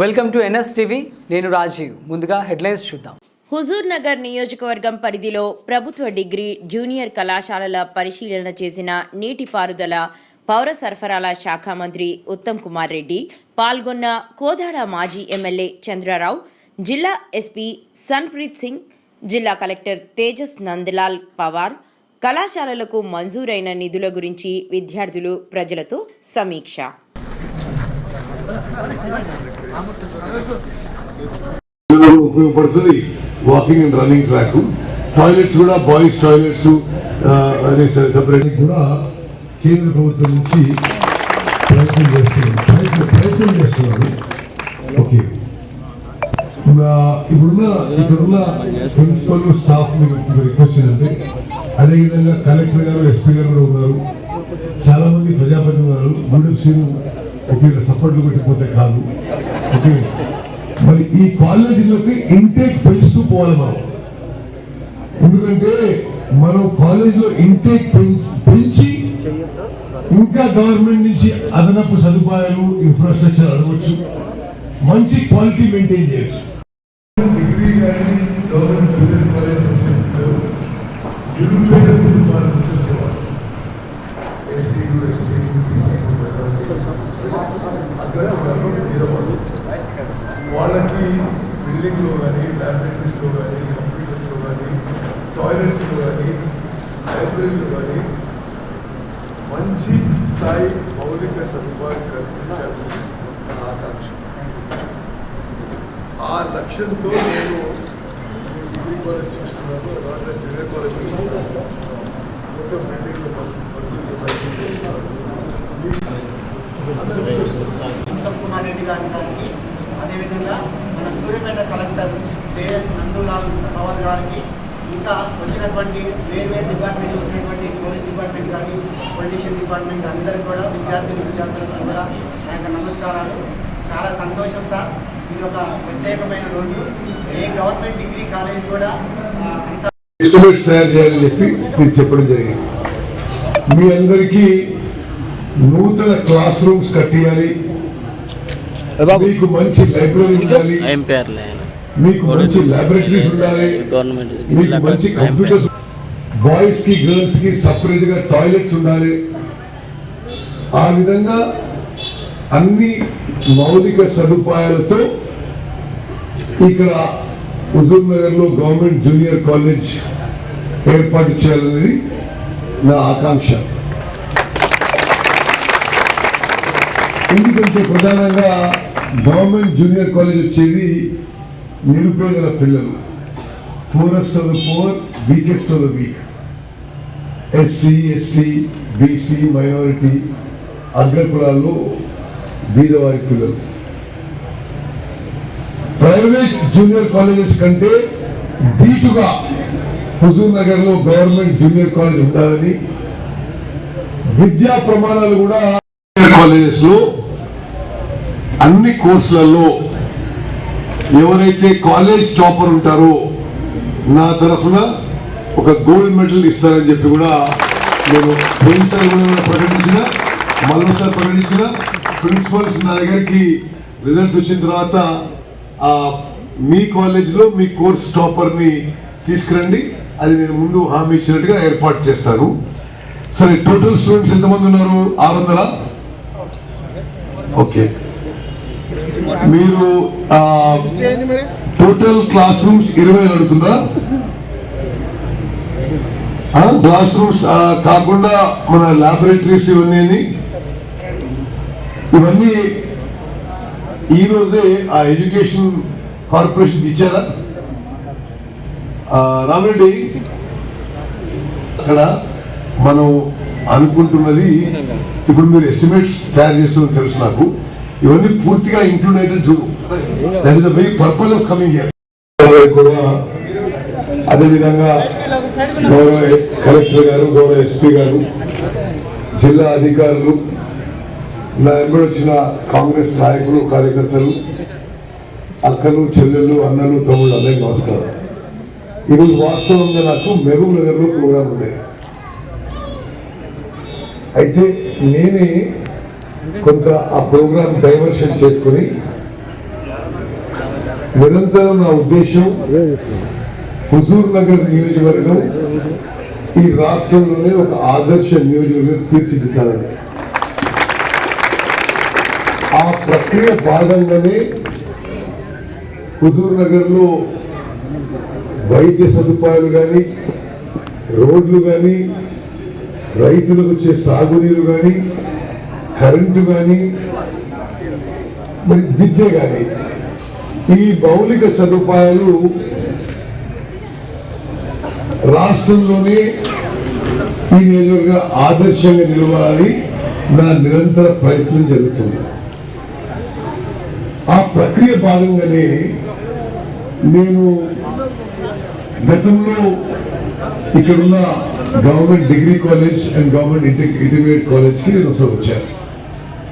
Welcome to NS TV నేను రాజీవ్. ముందుగా headlines చూద్దాం. హుజూర్ నగర్ నియోజకవర్గం పరిధిలో ప్రభుత్వ డిగ్రీ జూనియర్ కళాశాలల పరిశీలన చేసిన నీటిపారుదల పౌర సరఫరాల శాఖ మంత్రి ఉత్తమ్ కుమార్ రెడ్డి పాల్గొన్న కోదాడ మాజీ ఎమ్మెల్యే చంద్రరావు జిల్లా ఎస్పీ సన్ప్రీత్ సింగ్ జిల్లా కలెక్టర్ తేజస్ నందలాల్ పవార్ కళాశాలలకు మంజూరైన నిధుల గురించి విద్యార్థులు ప్రజలతో సమీక్ష. ఉపయోగపడుతుంది walking and running track toilets కూడా బాయ్స్ టాయిలెట్స్ అనే సపరేట్ కూడా కేంద్ర ప్రభుత్వం నుంచి ప్రయత్నం చేస్తున్నారు. ప్రయత్నం చేస్తున్నారు. ఓకే ఇప్పుడున్న ఇక్కడున్న ప్రిన్సిపల్ స్టాఫ్ రిక్వెస్ట్ అంటే అదేవిధంగా కలెక్టర్ గారు ఎస్పీ గారు కూడా ఉన్నారు. చాలా మంది ప్రజాపతి ఉన్నారు గూడెం ఒకవేళ సపోర్ట్లు పెట్టిపోతే కాదు. ఓకే? మరి ఈ కాలేజీలోకి ఇంటేక్ పెంచుతూ పోవాలి మనం. ఎందుకంటే మనం కాలేజీలో ఇంటేక్ పెంచి ఇంకా గవర్నమెంట్ నుంచి అదనపు సదుపాయాలు ఇన్ఫ్రాస్ట్రక్చర్ అడగవచ్చు మంచి క్వాలిటీ మెయింటైన్ చేయొచ్చు. డిగ్రీ కానీ గవర్నమెంట్ జూనియర్ కాలేజ్ నిరుపేద కుటుంబాలను చూసేవాళ్ళు ఎస్సీలు ఎస్టీలు బీసీలు అక్కడ ఉన్నారు బీదవాళ్ళు. వాళ్ళకి బిల్డింగ్లో కానీ ల్యాబొరేటరీస్లో కానీ కంప్యూటర్స్లో కానీ టాయిలెట్స్లో కానీ లైబ్రరీలు కానీ మంచి స్థాయి మౌలిక సదుపాయాలు కల్పించాల్సిన ఆకాంక్ష. ఆ లక్ష్యంతో నేను డిగ్రీ కాలేజ్ చూస్తున్నాను అలాగే జూనియర్ కాలేజ్ చూస్తున్నాను మొత్తం బిల్డింగ్లు మంజూరు ప్రయత్నం చేస్తున్నారు. రెడ్డి గారి గారికి అదేవిధంగా మన సూర్యపేట కలెక్టర్ కేఎస్ నందులాల్ పవర్ గారికి ఇంకా వచ్చినటువంటి వేరు వేరు డిపార్ట్మెంట్ వచ్చినటువంటి పోలీస్ డిపార్ట్మెంట్ కానీ పొలిటీషియన్ డిపార్ట్మెంట్ అందరికీ కూడా విద్యార్థులు విద్యార్థులకు కూడా నా యొక్క నమస్కారాలు. చాలా సంతోషం సార్. ఇది ఒక ప్రత్యేకమైన రోజు. ఏ గవర్నమెంట్ డిగ్రీ కాలేజ్ కూడా అంత ఎస్టిమేట్స్ తయారు చేయాలని చెప్పి చెప్పడం జరిగింది. మీ అందరికీ నూతన క్లాస్ రూమ్స్ కట్టియాలి. మీకు మంచి లైబ్రరీ ఉండాలి. మీకు మంచి లాబొరేటరీస్ ఉండాలి. గవర్నమెంట్ మీకు మంచి కంప్యూటర్స్ బాయ్స్కి గర్ల్స్కి సపరేట్గా టాయిలెట్స్ ఉండాలి. ఆ విధంగా అన్ని మౌలిక సదుపాయాలతో ఇక్కడ హుజూర్ నగర్లో గవర్నమెంట్ జూనియర్ కాలేజ్ ఏర్పాటు చేయాలనేది నా ఆకాంక్ష. ఎందుకంటే ప్రధానంగా గవర్నమెంట్ జూనియర్ కాలేజ్ వచ్చేది నిరుపేదల పిల్లలు. Poorest of the poor weakest of the weak SC ST BC minority అగ్రకులాల్లో బీదవారి పిల్లలు. ప్రైవేట్ జూనియర్ కాలేజెస్ కంటే బీటుగా హుజూర్ నగర్లో గవర్నమెంట్ జూనియర్ కాలేజ్ ఉండాలని విద్యా ప్రమాణాలు కూడా జూనియర్ కాలేజెస్లో అన్ని కోర్సులలో ఎవరైతే కాలేజ్ టాపర్ ఉంటారో నా తరఫున ఒక గోల్డ్ మెడల్ ఇస్తారని చెప్పి కూడా నేను పోయినసారి ప్రకటించిన మరోసారి ప్రకటించిన ప్రిన్సిపల్స్ నా దగ్గరికి రిజల్ట్స్ వచ్చిన తర్వాత ఆ మీ కాలేజీలో మీ కోర్స్ టాపర్ని తీసుకురండి. అది నేను ముందు హామీ ఇచ్చినట్టుగా ఏర్పాటు చేస్తాను. సరే టోటల్ స్టూడెంట్స్ ఎంతమంది ఉన్నారు? ఆరు వందల? ఓకే. మీరు టోటల్ క్లాస్ రూమ్స్ ఇరవై అడుగుతుందా క్లాస్ రూమ్స్ కాకుండా మన ల్యాబొరేటరీస్ ఇవన్నీ ఇవన్నీ ఈ ఆ ఎడ్యుకేషన్ కార్పొరేషన్ ఇచ్చారా? రామరెడ్డి అక్కడ మనం అనుకుంటున్నది ఇప్పుడు మీరు ఎస్టిమేట్స్ తయారు చేస్తున్న తెలుసు నాకు. ఇవన్నీ పూర్తిగా ఇంక్లూడ్ అయితే చూడు that is very of coming here కూడా అదేవిధంగా గౌరవ కలెక్టర్ గారు గౌరవ ఎస్పీ గారు జిల్లా అధికారులు నా ఎప్పుడు వచ్చిన కాంగ్రెస్ నాయకులు కార్యకర్తలు అక్కలు చెల్లెళ్ళు అన్నలు తమ్ముళ్ళు అందరికీ నమస్కారం. ఈరోజు వాస్తవంగా నాకు మెహబూబ్ నగర్లో ప్రోగ్రాం ప్రోగ్రామ్ ఉంది. అయితే నేనే కొంత ఆ ప్రోగ్రామ్ డైవర్షన్ చేసుకుని నిరంతరం నా ఉద్దేశం హుజూర్ నగర్ నియోజకవర్గం ఈ రాష్ట్రంలోనే ఒక ఆదర్శ నియోజకవర్గం తీర్చిదిద్దాలని. ఆ ప్రక్రియ భాగంగానే హుజూర్ నగర్లో వైద్య సదుపాయాలు కానీ రోడ్లు కానీ రైతులకు వచ్చే సాగునీరు కానీ కరెంటు కానీ మరి విద్య కానీ ఈ మౌలిక సదుపాయాలు రాష్ట్రంలోనే ఈ నియోజకవర్గ ఆదర్శంగా నిలవాలి నా నిరంతర ప్రయత్నం జరుగుతుంది. ఆ ప్రక్రియ భాగంగానే నేను గతంలో ఇక్కడున్న government degree college and government inter intermediate కాలేజ్కి నేను అసలు వచ్చాను.